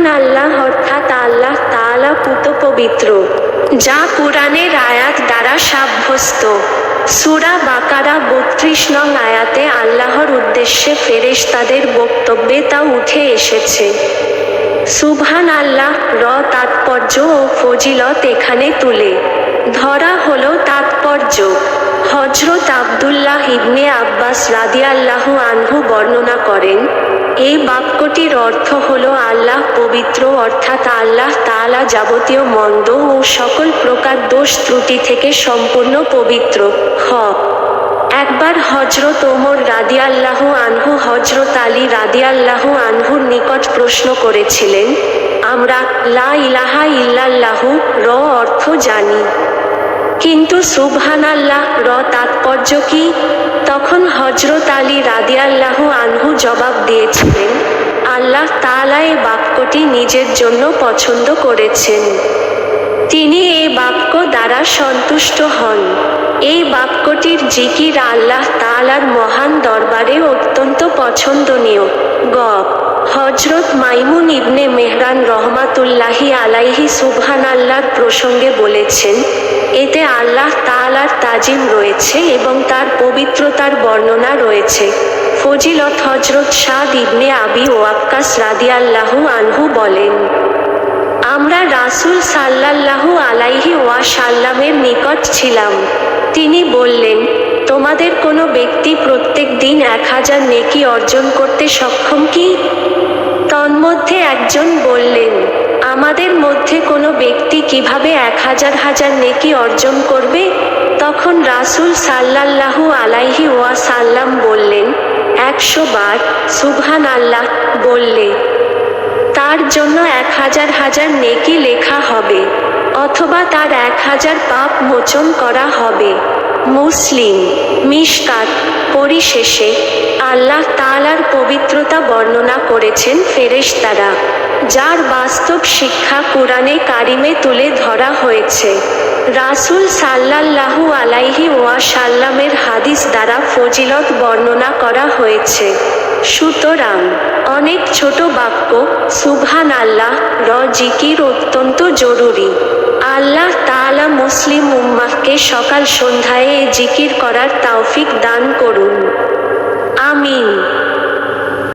সুবহান আল্লাহ অর্থাৎ আল্লাহ তাআলা পুত পবিত্র, যা কুরআনের আয়াত দ্বারা সাব্যস্ত। সুরা বাকারা বত্রিশ নং আয়াতে আল্লাহর উদ্দেশ্যে ফেরেশ তাদের বক্তব্যে তা উঠে এসেছে। সুবহান আল্লাহ র তাৎপর্য ও ফজিলত এখানে তুলে। ধরা হলো তাৎপর্য। হজরত আব্দুল্লাহ ইবনে আব্বাস রাদিয়াল্লাহু আনহু বর্ণনা করেন, এই বাক্যটির অর্থ হল আল্লাহ পবিত্র, অর্থাৎ আল্লাহ তাআলা যাবতীয় মন্দ ও সকল প্রকার দোষ ত্রুটি থেকে সম্পূর্ণ পবিত্র। হ। একবার হজরত ওমর রাদিয়াল্লাহু আনহু হজরত আলী রাদিয়াল্লাহু আনহুর নিকট প্রশ্ন করেছিলেন, আমরা লা ইলাহা ইল্লাল্লাহু র অর্থ জানি। কিন্তু সুবহানাল্লাহ র তাৎপর্য কি? তখন হজরত আলী রাদিয়াল্লাহু আনহু জবাব দিয়েছিলেন, আল্লাহ তাআলা এই বাক্যটি নিজের জন্য পছন্দ করেছেন। তিনি এই বাক্য দ্বারা সন্তুষ্ট হন। এই বাক্যটির জিকির আল্লাহ তাআলার মহান দরবারে অত্যন্ত পছন্দনীয়। হজরত মাইমুন ইবনে মেহরান রহমাতুল্লাহি আলাইহি সুবহান আল্লাহর প্রসঙ্গে বলেছেন, এতে আল্লাহ তাআলার তাজিম রয়েছে এবং তার পবিত্রতার বর্ণনা রয়েছে। ফজিলত হজরত শাদ ইবনে আবি ওয়াক্কাস রাদিয়াল্লাহু আনহু বলেন, আমরা রাসূল সাল্লাল্লাহু আলাইহি ওয়াসাল্লামের নিকট ছিলাম। তিনি বললেন, তোমাদের কোনো ব্যক্তি প্রত্যেক দিন এক হাজার নেকি অর্জন করতে সক্ষম কি? তন্মধ্যে একজন বললেন, আমাদের মধ্যে কোনো ব্যক্তি কীভাবে এক হাজার হাজার নেকি অর্জন করবে? তখন রাসূল সাল্লাল্লাহু আলাইহি ওয়াসাল্লাম বললেন, একশো বার সুবহান আল্লাহ বললে তার জন্য এক হাজার হাজার নেকি লেখা হবে, অথবা তার এক হাজার পাপ মোচন করা হবে। মুসলিম, মিশকাত পরিশেষে আল্লাহ তাআলার পবিত্রতা বর্ণনা করেছেন ফেরেশতারা, যার বাস্তব শিক্ষা কোরআনে কারিমে তুলে ধরা হয়েছে। রাসূল সাল্লাল্লাহু আলাইহি ওয়াসাল্লামের হাদিস দ্বারা ফজিলত বর্ণনা করা হয়েছে। সুতরাং অনেক ছোট বাক্য সুবহান আল্লাহ র জিকির অত্যন্ত জরুরি। আল্লাহ তাআলা মুসলিম উম্মাহকে সকাল সন্ধ্যায় জিকির করার তাওফিক দান করুন। আমিন।